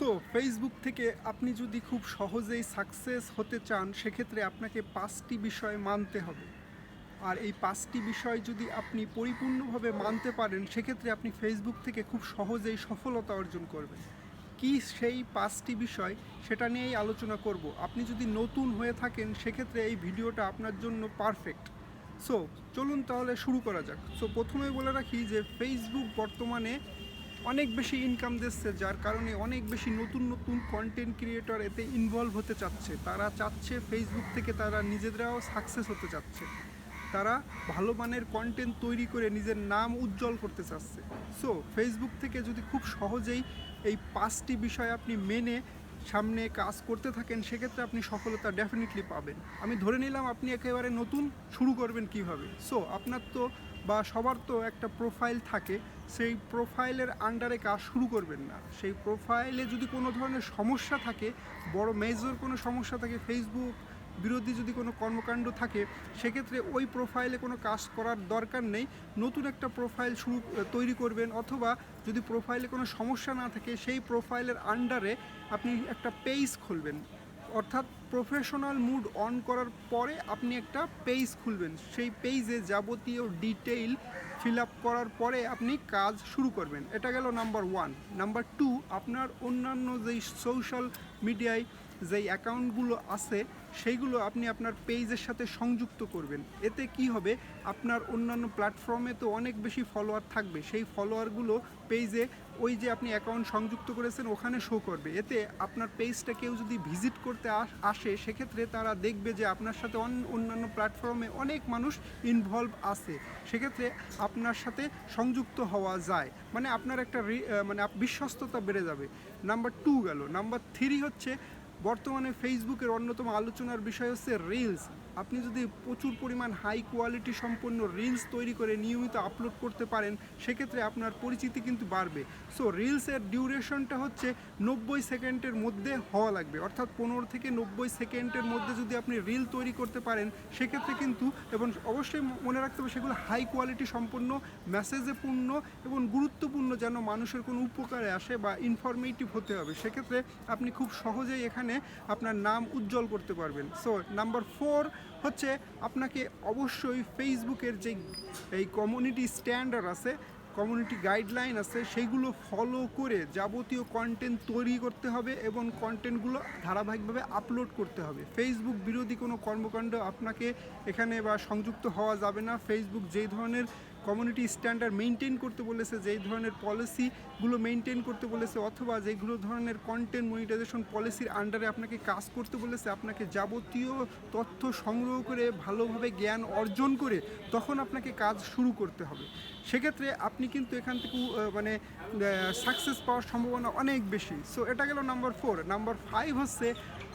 So Facebook থেকে আপনি যদি খুব সহজেই সাকসেস হতে চান, সেক্ষেত্রে আপনাকে পাঁচটি বিষয় মানতে হবে। আর এই পাঁচটি বিষয় যদি আপনি পরিপূর্ণভাবে মানতে পারেন, সেক্ষেত্রে আপনি ফেসবুক থেকে খুব সহজেই সফলতা অর্জন করবেন। কি সেই পাঁচটি বিষয়, সেটা নিয়েই আলোচনা করব। আপনি যদি নতুন হয়ে থাকেন, সেক্ষেত্রে এই ভিডিওটা আপনার জন্য পারফেক্ট সো চলুন তাহলে শুরু করা যাক। সো প্রথমে বলে রাখি যে ফেসবুক বর্তমানে অনেক বেশি ইনকাম দিচ্ছে, যার কারণে অনেক বেশি নতুন নতুন কন্টেন্ট ক্রিয়েটর এতে ইনভলভ হতে চাচ্ছে। তারা চাচ্ছে ফেসবুক থেকে তারা নিজেরাও সাকসেস হতে চাচ্ছে। তারা ভালো মানের কন্টেন্ট তৈরি করে নিজের নাম উজ্জ্বল করতে চাচ্ছে। সো ফেসবুক থেকে যদি খুব সহজেই এই পাঁচটি বিষয় আপনি মেনে সামনে কাজ করতে থাকেন, সেক্ষেত্রে আপনি সফলতা ডেফিনেটলি পাবেন। আমি ধরে নিলাম আপনি একেবারে নতুন, শুরু করবেন কীভাবে? সো আপনার তো বা সবার তো একটা প্রোফাইল থাকে, সেই প্রোফাইলের আন্ডারে কাজ শুরু করবেন না। সেই প্রোফাইলে যদি কোনো ধরনের সমস্যা থাকে, বড় মেজর কোনো সমস্যা থাকে ফেসবুক বিরোধী যদি কোনো কর্মকাণ্ড থাকে, সেক্ষেত্রে ওই প্রোফাইলে কোনো কাজ করার দরকার নেই। নতুন একটা প্রোফাইল শুরু তৈরি করবেন অথবা যদি প্রোফাইলে কোনো সমস্যা না থাকে, সেই প্রোফাইলের আন্ডারে আপনি একটা পেজ খুলবেন। অর্থাৎ প্রফেশনাল মুড অন করার পরে আপনি একটা পেজ খুলবেন। সেই পেজে যাবতীয় ডিটেইল ফিল আপ করার পরে আপনি কাজ শুরু করবেন। এটা গেল নাম্বার ওয়ান নাম্বার টু আপনার অন্যান্য যেই সোশ্যাল মিডিয়ায় যেই অ্যাকাউন্টগুলো আছে, সেইগুলো আপনি আপনার পেজের সাথে সংযুক্ত করবেন। এতে কি হবে? আপনার অন্যান্য প্ল্যাটফর্মে তো অনেক বেশি ফলোয়ার থাকবে। সেই ফলোয়ারগুলো পেজে ওই যে আপনি অ্যাকাউন্ট সংযুক্ত করেছেন, ওখানে শো করবে। এতে আপনার পেজটা কেউ যদি ভিজিট করতে আসে সেক্ষেত্রে তারা দেখবে যে আপনার সাথে অন- অন্যান্য প্ল্যাটফর্মে অনেক মানুষ ইনভলভ আছে। সেক্ষেত্রে আপনার সাথে সংযুক্ত হওয়া যায়। মানে আপনার একটা মানে বিশ্বস্ততা বেড়ে যাবে। নাম্বার টু গেল। নাম্বার থ্রি হচ্ছে বর্তমানে ফেসবুকের অন্যতম আলোচনার বিষয় হচ্ছে রিলস আপনি যদি প্রচুর পরিমাণ হাই কোয়ালিটি সম্পন্ন রিলস তৈরি করে নিয়মিত আপলোড করতে পারেন, সেক্ষেত্রে আপনার পরিচিতি কিন্তু বাড়বে। সো রিলসের ডিউরেশনটা হচ্ছে নব্বই সেকেন্ডের মধ্যে হওয়া লাগবে। অর্থাৎ পনেরো থেকে নব্বই সেকেন্ডের মধ্যে যদি আপনি রিল তৈরি করতে পারেন, সেক্ষেত্রে কিন্তু এবং অবশ্যই মনে রাখতে হবে সেগুলো হাই কোয়ালিটি সম্পন্ন মেসেজে পূর্ণ এবং গুরুত্বপূর্ণ যেন মানুষের কোনো উপকারে আসে বা ইনফরমেটিভ হতে হবে। সেক্ষেত্রে আপনি খুব সহজেই এখানে আপনার নাম উজ্জ্বল করতে পারবেন। সো নাম্বার ফোর হচ্ছে আপনাকে অবশ্যই ফেসবুকের যে এই কমিউনিটি স্ট্যান্ডার্ড আছে কমিউনিটি গাইডলাইন আছে সেইগুলো ফলো করে যাবতীয় কন্টেন্ট তৈরি করতে হবে এবং কন্টেন্টগুলো ধারাবাহিকভাবে আপলোড করতে হবে। ফেসবুক বিরোধী কোনো কর্মকাণ্ড আপনাকে এখানে বা সংযুক্ত হওয়া যাবে না। ফেসবুক যেই ধরনের কমিউনিটি স্ট্যান্ডার্ড মেনটেন করতে বলেছে, যেই ধরনের পলিসিগুলো মেনটেন করতে বলেছে, অথবা যেগুলো ধরনের কন্টেন্ট মনিটাইজেশন পলিসির আন্ডারে আপনাকে কাজ করতে বলেছে, আপনাকে যাবতীয় তথ্য সংগ্রহ করে, ভালোভাবে জ্ঞান অর্জন করে তখন আপনাকে কাজ শুরু করতে হবে। সেক্ষেত্রে আপনি কিন্তু এখান থেকে মানে সাকসেস পাওয়ার সম্ভাবনা অনেক বেশি। সো এটা গেল নাম্বার ফোর নাম্বার ফাইভ হচ্ছে,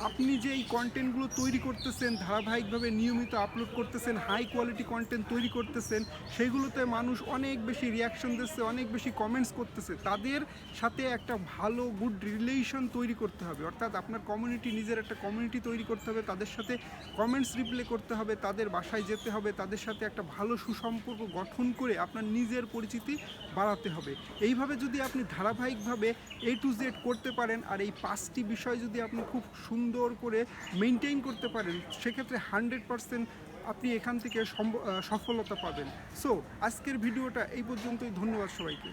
আপনি যে এই কন্টেন্টগুলো তৈরি করতেছেন, ধারাবাহিকভাবে নিয়মিত আপলোড করতেছেন হাই কোয়ালিটি কন্টেন্ট তৈরি করতেছেন, সেগুলোতে মানুষ অনেক বেশি রিয়াকশন দিচ্ছে, অনেক বেশি কমেন্টস করতেছে। তাদের সাথে একটা ভালো গুড রিলেশন তৈরি করতে হবে। অর্থাৎ আপনার কমিউনিটি নিজের একটা কমিউনিটি তৈরি করতে হবে, তাদের সাথে কমেন্টস রিপ্লে করতে হবে, তাদের বাসায় যেতে হবে, তাদের সাথে একটা ভালো সুসম্পর্ক গঠন করে আপনার নিজের পরিচিতি বাড়াতে হবে। এইভাবে যদি আপনি ধারাবাহিকভাবে এ টু জেড করতে পারেন আর এই পাঁচটি বিষয় যদি আপনি খুব সুন্দর করে মেনটেন করতে পারেন, সেক্ষেত্রে হান্ড্রেড পারসেন্ট আপনি এখান থেকে সফলতা পাবেন। সো আজকের ভিডিওটা এই পর্যন্তই। ধন্যবাদ সবাইকে।